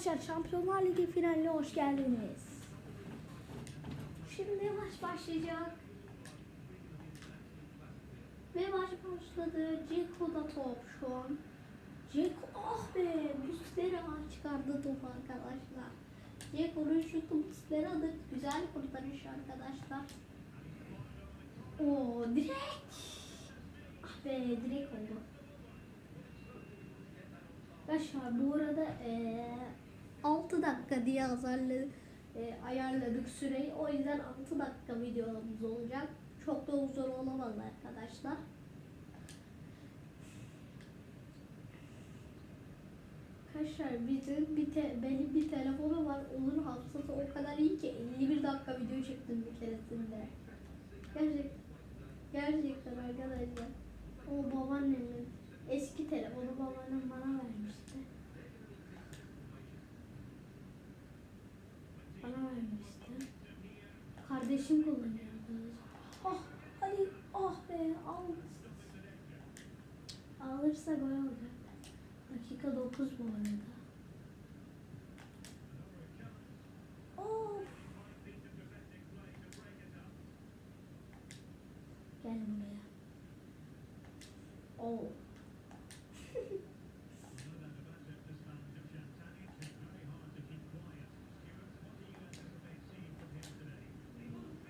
Arkadaşlar Şampiyonlar Ligi finaline hoş geldiniz. Şimdi maç başlayacak. Ve maç başladı. Ceko'da top şu an. Ceko ah be Muslera çıkardı topu arkadaşlar. Ceko'nun şutu Muslera'dır. Güzel kurtarış arkadaşlar. O direkt. Ah be direkt oldu. Arkadaşlar bu arada eee 6 dakika diye azarlı, eee, ayarladık süreyi. O yüzden 6 dakika videomuz olacak. Çok da uzun olamaz arkadaşlar. Arkadaşlar bizim bir te, benim bir telefonu var. Onun hafızası o kadar iyi ki 51 dakika video çektim bir keresinde. Gerçek, gerçekten arkadaşlar. O babaannemin eski telefonu babaannem bana vermişti. Bana vermişti. Kardeşim kullanıyor arkadaşlar. Ah hadi ah be al. Alırsa gol olacak. Dakika 9 bu arada. Of. Gel buraya. Oh.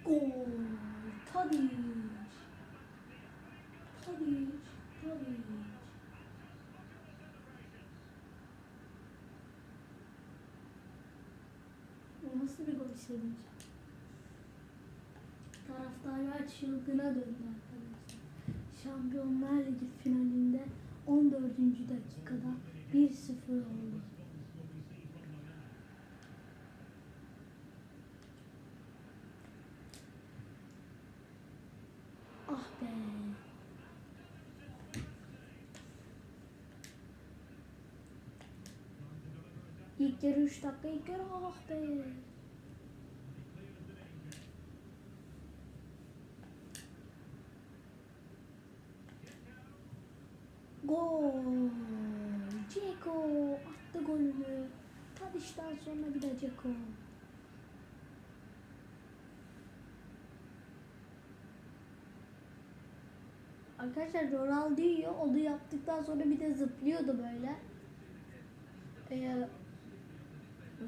Gol. Tadic. Tadic. Tadic. Bu sevinci? Taraftarlar çılgına döndü arkadaşlar. Şampiyonlar Ligi finalinde 14. dakikada 1-0 oldu. Ah be. İlk yarı 3 dakika ilk yarı ah be. Gol. Ceko attı golünü. Tadiş'ten sonra bir de Ceko. Arkadaşlar Ronaldinho onu yaptıktan sonra bir de zıplıyordu böyle. Ee,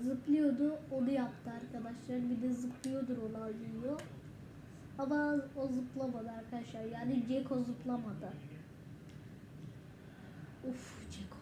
zıplıyordu onu yaptı arkadaşlar. Bir de zıplıyordu Ronaldinho. Ama o zıplamadı arkadaşlar. Yani Ceko zıplamadı. Uf Ceko.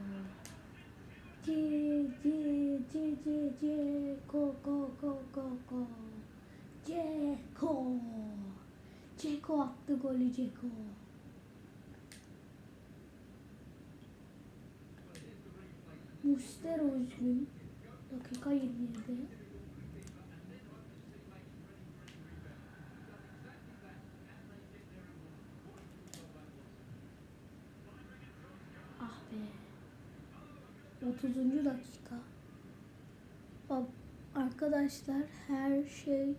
C C C C C ko ko ko ko ko. Ceko. Ceko attı golü Ceko. Mustera üzgün. Dakika 27. Ah be. 30. dakika. Bak arkadaşlar her şey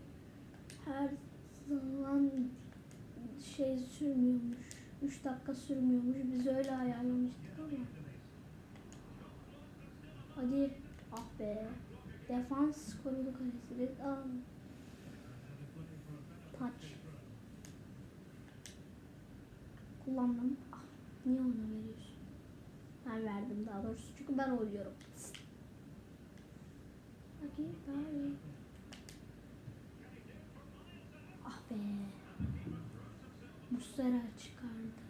her zaman şey sürmüyormuş. 3 dakika sürmüyormuş. Biz öyle ayarlamıştık ama. Hadi. Ah be. Defans korudu kalesi. Aa. Taç. Kullandım. Ah, niye ona veriyorsun? Ben verdim daha doğrusu. Çünkü ben oynuyorum. Hadi bari. Ah be. Muslera çıkardı.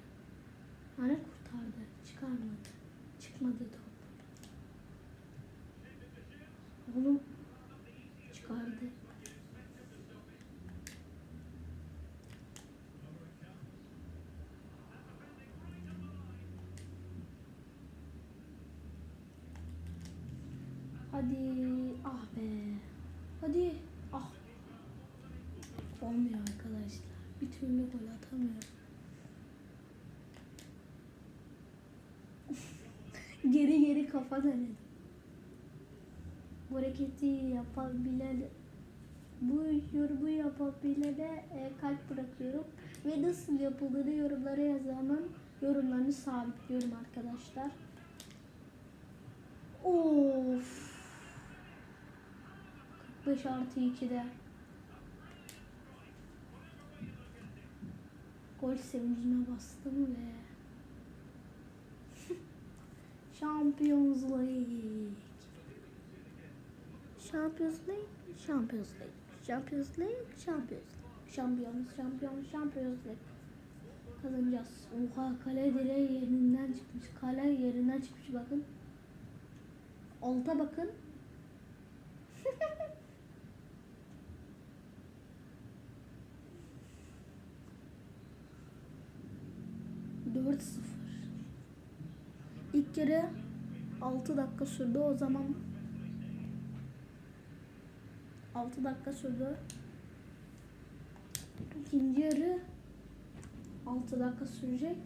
Hani kurtardı. Çıkarmadı. Çıkmadı top. Oğlum çıkardı. Hadi ah be. Olmuyor arkadaşlar. Bir türlü gol atamıyorum. geri geri kafa denedim. Bu hareketi yapabilen bu yorumu yapabilene e, kalp bırakıyorum. Ve nasıl yapıldığını yorumlara yazanın yorumlarını sabitliyorum arkadaşlar. Of. 45 artı 2'de. Gol sevincine bastım ve Champions League. Champions League, Champions League, Champions League, Champions League, Champions, Champions, Champions League. Kazanacağız. Oha kale direği yerinden çıkmış. Kale yerinden çıkmış bakın. Alta bakın. Dört sıfır. İlk kere 6 dakika sürdü o zaman 6 dakika sürdü. İkinci yarı 6 dakika sürecek.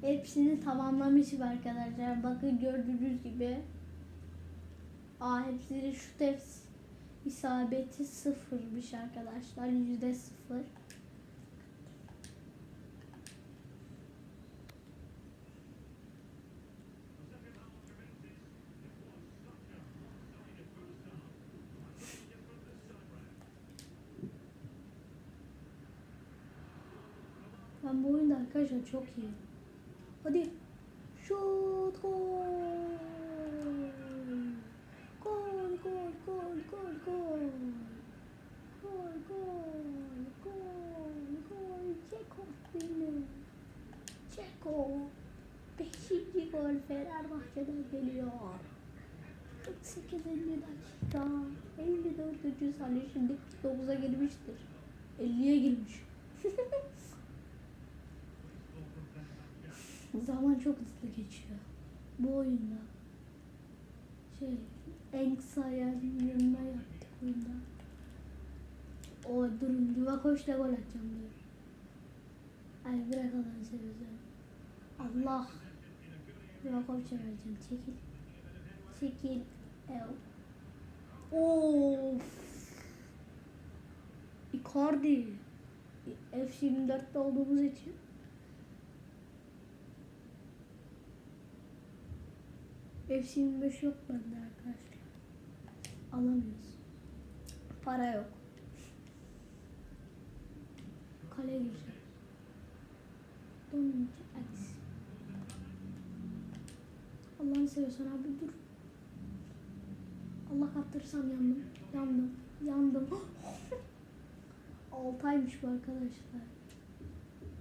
Hepsini tamamlamışım arkadaşlar. Bakın gördüğünüz gibi. Aa hepsini şu test isabeti sıfırmış arkadaşlar. Yüzde sıfır. Ben bu oyunda arkadaşlar çok iyi. Hadi. Şut gol. Gol gol gol gol gol. Gol gol gol gol. Çeko benim. Çeko. Beşinci gol Fenerbahçe'den geliyor. 48. dakika. 54. saniye şimdi 49'a girmiştir. 50'ye girmiş. Zaman çok hızlı geçiyor. Bu oyunda. Şey, en kısa yanına yaptık oyunda. O durun, Livakoviç'le gol atacağım diyor. Ay bırak Allah'ını seversen. Allah. Livakoviç'e vereceğim. Çekil. Çekil. Ev. Of. Icardi. F24'te olduğumuz için FC 25 yok bende arkadaşlar. Alamıyoruz. Para yok. Kaleye gireceğim. Donunca Alex. Allah'ını seviyorsan abi dur. Allah kaptırırsam yandım. Yandım. Yandım. Altaymış bu arkadaşlar.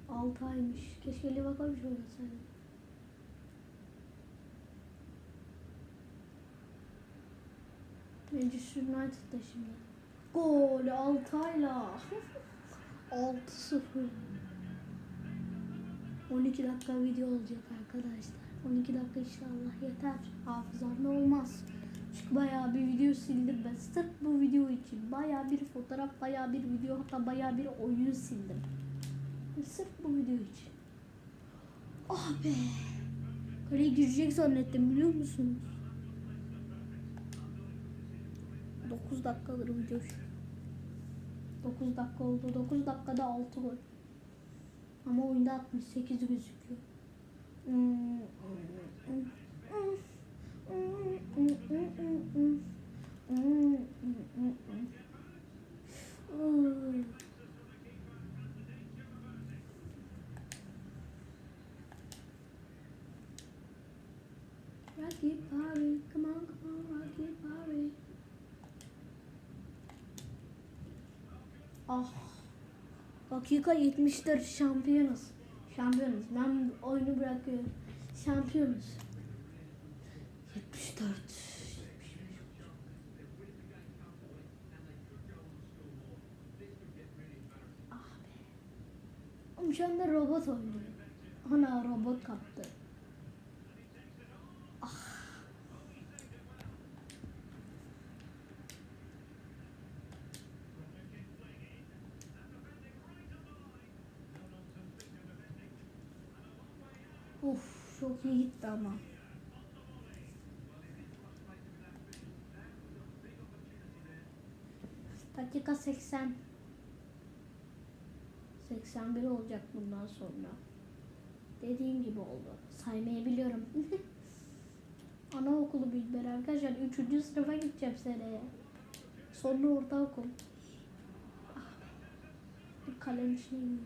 Altaymış. Keşke Livakovic oynasaydım. Manchester United'da şimdi. Gol Altay'la. 6-0. 12 dakika video olacak arkadaşlar. 12 dakika inşallah yeter. Hafızamda olmaz. Çünkü bayağı bir video sildim ben. Sırf bu video için. Bayağı bir fotoğraf, bayağı bir video hatta bayağı bir oyun sildim. Sırf bu video için. Ah be. Kaleye girecek zannettim biliyor musunuz? 9 dakikadır video. 9 dakika oldu. 9 dakikada 6 gol. Ama oyunda 68 gözüküyor. Dakika 74 şampiyonuz. Şampiyonuz. Ben oyunu bırakıyorum. Şampiyonuz. 74. 75. Ah be. Şu anda robot oynuyor. Ana robot kaptı. Ah. Çok iyi gitti ama. Dakika 80. 81 olacak bundan sonra. Dediğim gibi oldu. Saymayı biliyorum. Anaokulu bilgileri arkadaşlar. 3. sınıfa gideceğim seneye. Sonra ortaokul. Ah. Bir kalenin içine.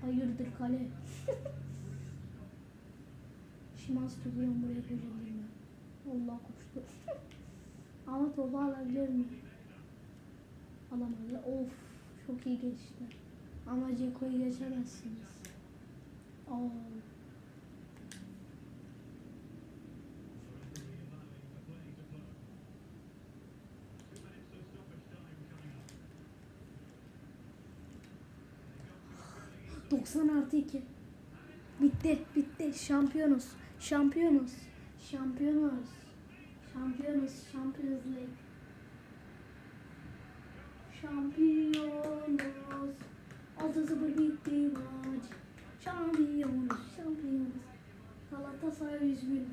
Hayırdır kale. Şimanski bir an buraya koyacağım Allah koştu. Ama topu alabilir mi? Alamadı. Of çok iyi geçti. Ama Ceko'yu geçemezsiniz. Aa. Doksan artı iki. Bitti, bitti. Şampiyonuz. Şampiyonuz. Şampiyonuz. Şampiyonuz. Şampiyonuz League. Şampiyonuz. 6-0 bitti maç. Şampiyonuz. Şampiyonuz. Galatasaray üzgün.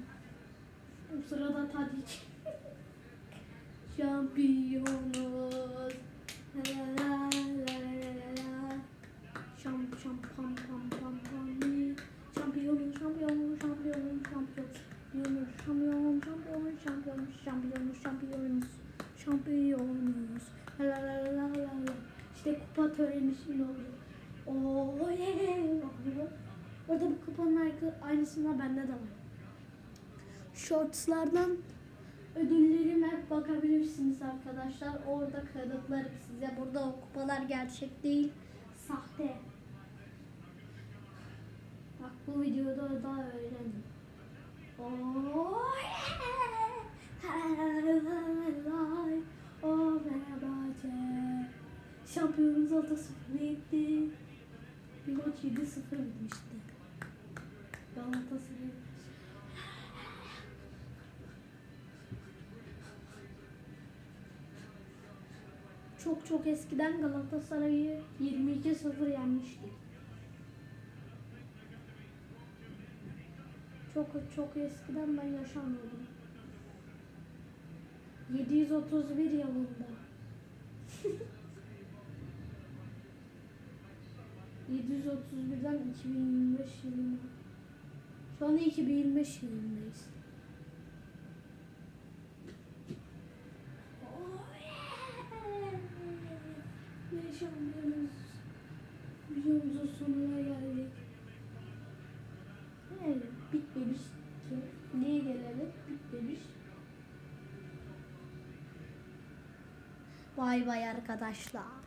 Bu sırada Tadic. Şampiyonuz. La la la la la la. Şam şam pam pam pam pam. Şampiyonuz, şampiyonuz, şampiyonuz, şampiyonuz. Şampiyonuz, şampiyonuz, şampiyonuz, şampiyonuz, şampiyonuz, şampiyonuz. La la la la la la. İşte kupa şimdi oldu. Oo yeah. Orada bu kupanın arka- aynısında bende de var. Shortslardan ödüllerime bakabilirsiniz arkadaşlar. Orada kanıtlarım size. Burada o kupalar gerçek değil. Sahte. Bak bu videoda da öğrendim. Oh yeah! Şampiyonumuz 6-0 bitti. Bir maç 7-0 bitmişti. Galatasaray. Çok çok eskiden Galatasaray'ı 22-0 yenmiştik. Çok çok eskiden ben yaşamıyordum. 731 yılında. 731'den 2025 yılına. Şu anda 2025 yılındayız. Şampiyonuz. Videomuzun sonuna geldik. Evet, bitmemiş ki. Niye gelelim? Bitmemiş. Vay vay arkadaşlar.